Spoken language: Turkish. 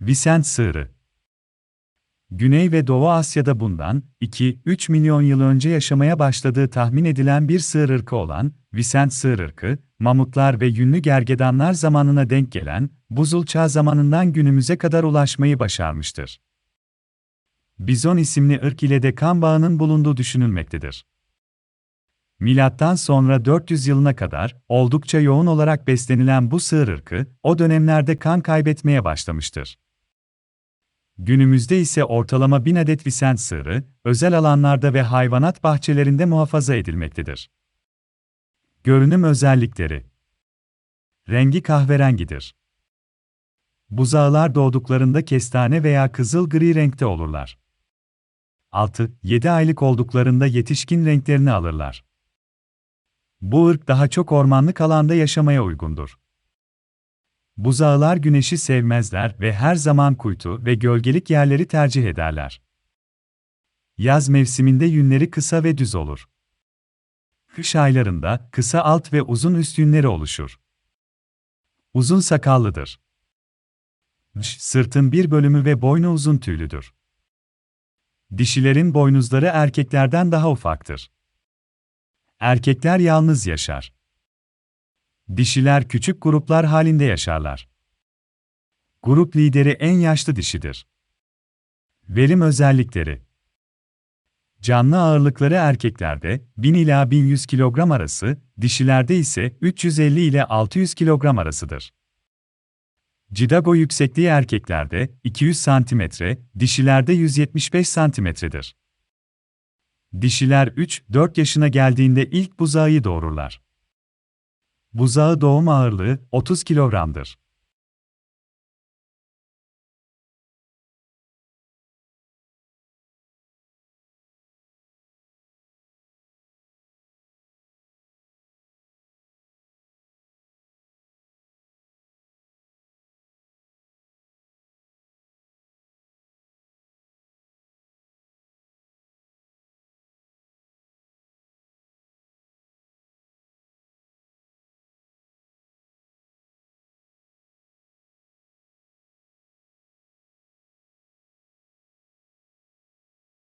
Visent sığırı Güney ve Doğu Asya'da bundan 2-3 milyon yıl önce yaşamaya başladığı tahmin edilen bir sığır ırkı olan Visent sığır ırkı, mamutlar ve yünlü gergedanlar zamanına denk gelen buzul çağ zamanından günümüze kadar ulaşmayı başarmıştır. Bizon isimli ırk ile de kan bağının bulunduğu düşünülmektedir. Milattan sonra 400 yılına kadar oldukça yoğun olarak beslenilen bu sığır ırkı o dönemlerde kan kaybetmeye başlamıştır. Günümüzde ise ortalama 1000 adet Visent sığırı, özel alanlarda ve hayvanat bahçelerinde muhafaza edilmektedir. Görünüm özellikleri Rengi kahverengidir. Buzağılar doğduklarında kestane veya kızıl gri renkte olurlar. 6-7 aylık olduklarında yetişkin renklerini alırlar. Bu ırk daha çok ormanlık alanda yaşamaya uygundur. Buzağılar güneşi sevmezler ve her zaman kuytu ve gölgelik yerleri tercih ederler. Yaz mevsiminde yünleri kısa ve düz olur. Kış aylarında kısa alt ve uzun üst yünleri oluşur. Uzun sakallıdır. Sırtın bir bölümü ve boynu uzun tüylüdür. Dişilerin boynuzları erkeklerden daha ufaktır. Erkekler yalnız yaşar. Dişiler küçük gruplar halinde yaşarlar. Grup lideri en yaşlı dişidir. Verim özellikleri Canlı ağırlıkları erkeklerde 1000 ila 1100 kilogram arası, dişilerde ise 350 ile 600 kilogram arasıdır. Cidago yüksekliği erkeklerde 200 cm, dişilerde 175 cm'dir. Dişiler 3-4 yaşına geldiğinde ilk buzağıyı doğururlar. Buzağı doğum ağırlığı 30 kilogramdır.